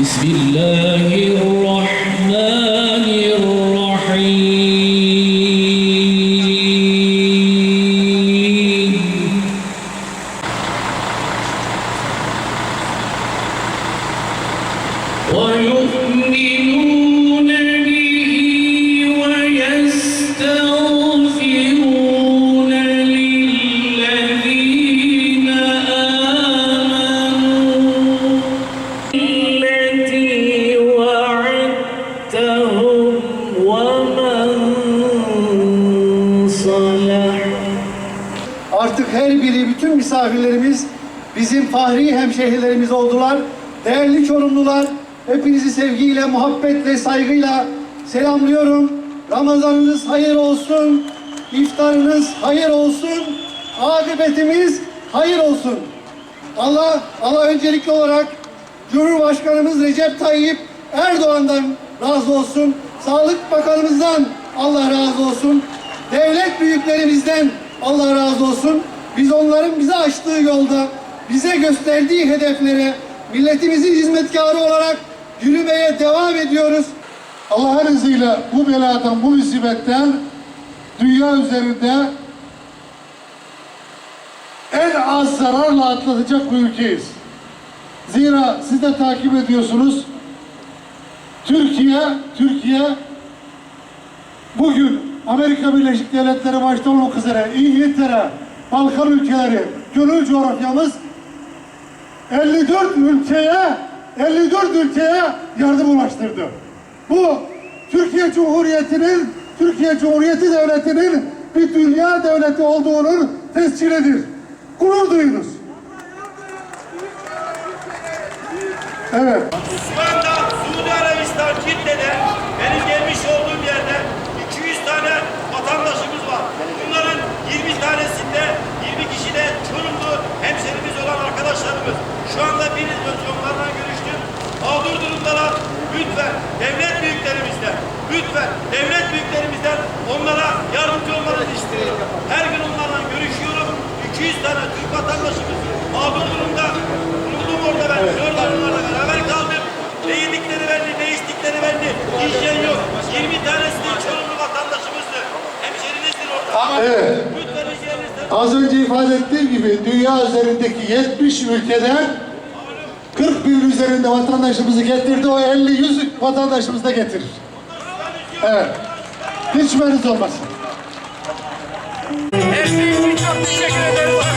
بسم الله الرحمن fahri hemşehrilerimiz oldular. Değerli Çorumlular, hepinizi sevgiyle, muhabbetle, saygıyla selamlıyorum. Ramazanınız hayır olsun, iftarınız hayır olsun, akıbetimiz hayır olsun. Allah, Allah öncelikli olarak Cumhurbaşkanımız Recep Tayyip Erdoğan'dan razı olsun. Sağlık Bakanımızdan Allah razı olsun. Devlet büyüklerimizden Allah razı olsun. Biz onların bize açtığı yolda, bize gösterdiği hedeflere milletimizin hizmetkarı olarak yürümeye devam ediyoruz. Allah'ın izniyle bu beladan, bu musibetten dünya üzerinde en az zararla atlatacak bir ülkeyiz. Zira siz de takip ediyorsunuz. Türkiye, Türkiye bugün Amerika Birleşik Devletleri başta olmak üzere İngiltere, Balkan ülkeleri, gönül coğrafyamız 54 ülkeye 54 ülkeye yardım ulaştırdı. Bu Türkiye Cumhuriyeti'nin Türkiye Cumhuriyeti Devleti'nin bir dünya devleti olduğunun tescilidir. Gurur duyunuz. Evet. Şu Suudi Arabistan Cidde'de benim ifade ettiğim gibi dünya üzerindeki 70 ülkeden 40 bin üzerinde vatandaşımızı getirdi. O 50-100 vatandaşımızı da getirir. Evet. Hiç şüpheniz olmasın. Her çok teşekkür ederiz.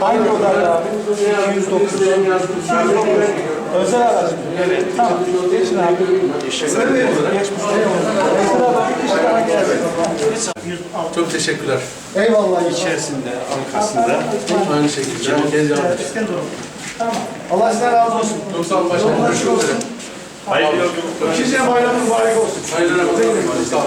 Hangi oda abi? 209. Özel araç. Evet. Tamam. Geçin abi. Geçmiş. Sırada bir kişi daha gelsin. Çok teşekkürler. Eyvallah. İçerisinde, arkasında aynı şekilde herkes yardım Tamam. Allah sizden razı olsun. Çok sağ olun başkanım. Görüşmek üzere. Hayırlı yolculuklar. İkinci bayramınız mübarek olsun. Hayırlı Ramazanlar. Sağ olun.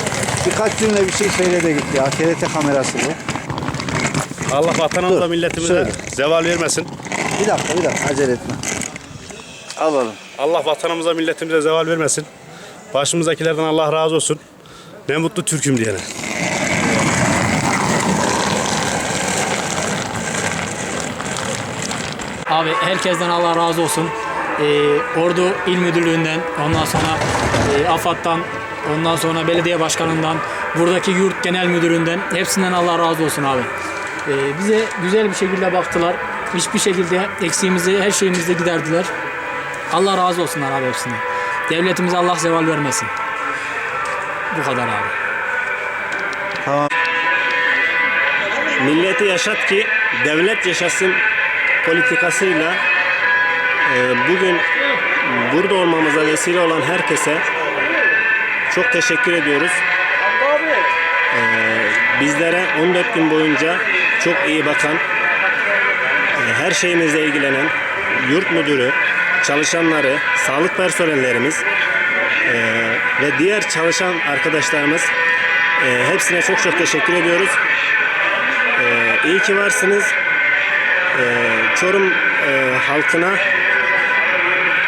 Birkaç cümle bir şey söyle de gitti ya. TRT kamerası bu. Allah vatanımıza Dur, milletimize söyle. zeval vermesin. Bir dakika bir dakika acele etme. Alalım. Allah vatanımıza milletimize zeval vermesin. Başımızdakilerden Allah razı olsun. Ne mutlu Türk'üm diyene. Abi herkesten Allah razı olsun. Ee, Ordu İl Müdürlüğü'nden, ondan sonra e, AFAD'dan, ondan sonra belediye başkanından, buradaki yurt genel müdüründen hepsinden Allah razı olsun abi. Ee, bize güzel bir şekilde baktılar. Hiçbir şekilde eksiğimizi, her şeyimizi giderdiler. Allah razı olsunlar abi hepsine. Devletimize Allah zeval vermesin. Bu kadar abi. Milleti yaşat ki devlet yaşasın politikasıyla e, bugün burada olmamıza vesile olan herkese çok teşekkür ediyoruz. E, bizlere 14 gün boyunca çok iyi bakan, e, her şeyimizle ilgilenen yurt müdürü, çalışanları, sağlık personellerimiz e, ve diğer çalışan arkadaşlarımız e, hepsine çok çok teşekkür ediyoruz. Ee, iyi ki varsınız. Ee, Çorum e, halkına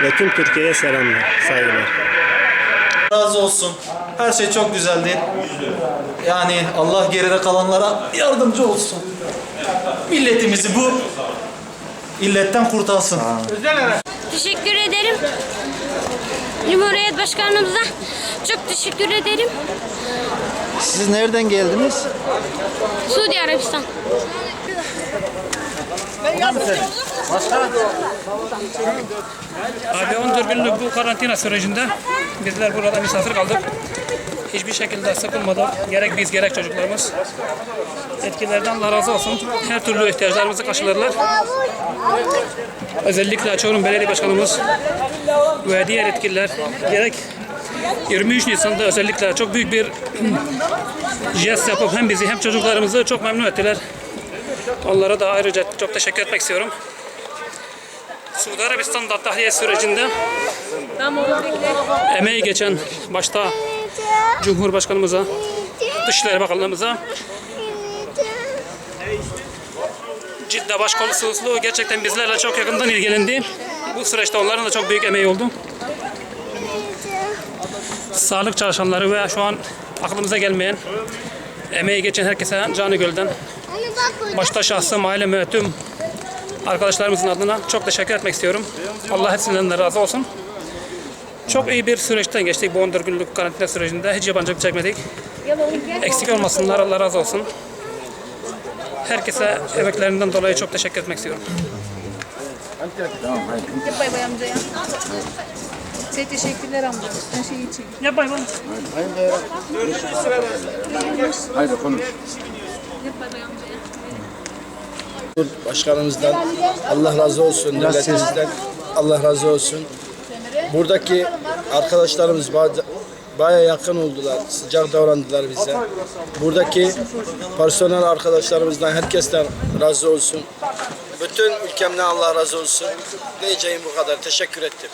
ve tüm Türkiye'ye selamlar, saygılar. Razı olsun. Her şey çok güzeldi. Yani Allah geride kalanlara yardımcı olsun. Milletimizi bu illetten kurtarsın. Teşekkür ederim. Cumhuriyet Başkanımıza çok teşekkür ederim. Siz nereden geldiniz? Suudi Arabistan. Abi 14 günlük bu karantina sürecinde bizler burada misafir kaldık. Hiçbir şekilde sıkılmadan gerek biz gerek çocuklarımız etkilerden Allah razı olsun. Her türlü ihtiyaçlarımızı karşıladılar. Özellikle Çorum Belediye Başkanımız ve diğer yetkililer gerek 23 Nisan'da özellikle çok büyük bir jest yapıp hem bizi hem çocuklarımızı çok memnun ettiler. Onlara da ayrıca çok teşekkür etmek istiyorum. Suudi Arabistan'da tahliye sürecinde emeği geçen başta Cumhurbaşkanımıza, Dışişleri Bakanlığımıza, Cidde Başkonsolosluğu gerçekten bizlerle çok yakından ilgilendi. Bu süreçte onların da çok büyük emeği oldu. Sağlık çalışanları ve şu an aklımıza gelmeyen, emeği geçen herkese canı gölden, başta şahsım, ailem ve tüm arkadaşlarımızın adına çok teşekkür etmek istiyorum. Allah hepsinden de razı olsun. Çok iyi bir süreçten geçtik bu 14 günlük karantina sürecinde. Hiç yabancılık çekmedik. Eksik olmasınlar, Allah razı olsun. Herkese emeklerinden dolayı çok teşekkür etmek istiyorum. Bay bay amcaya. Size teşekkürler amca. Her şey için. Ya bay bay. Başkanımızdan Allah razı olsun, devletimizden Allah razı olsun. Buradaki arkadaşlarımız ba- baya yakın oldular, sıcak davrandılar bize. Buradaki personel arkadaşlarımızdan herkesten razı olsun. Bütün ülkemden Allah razı olsun. Diyeceğim bu kadar. Teşekkür ettim.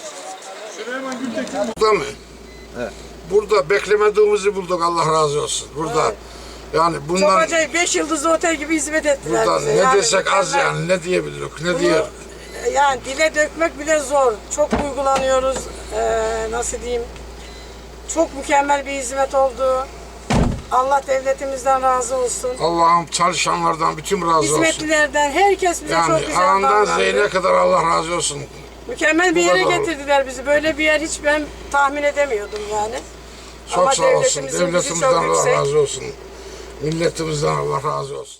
burada beklemediğimizi bulduk Allah razı olsun. Burada yani Çok bundan acayip 5 yıldızlı otel gibi hizmet ettiler buradan bize. ne Yani desek az mükemmel. yani ne diyebiliriz ne Bunu, diye Yani dile dökmek bile zor. Çok uygulanıyoruz. Ee, nasıl diyeyim? Çok mükemmel bir hizmet oldu. Allah devletimizden razı olsun. Allah'ım çalışanlardan bütün razı olsun. Hizmetlilerden herkes bize çok Yani güzel A'ndan davrandı. Z'ne kadar Allah razı olsun. Mükemmel bir yere getirdiler bizi. Böyle bir yer hiç ben tahmin edemiyordum yani. Çok Ama sağ olsun. Devletimizden çok Allah razı olsun. Milletimizden Allah razı olsun.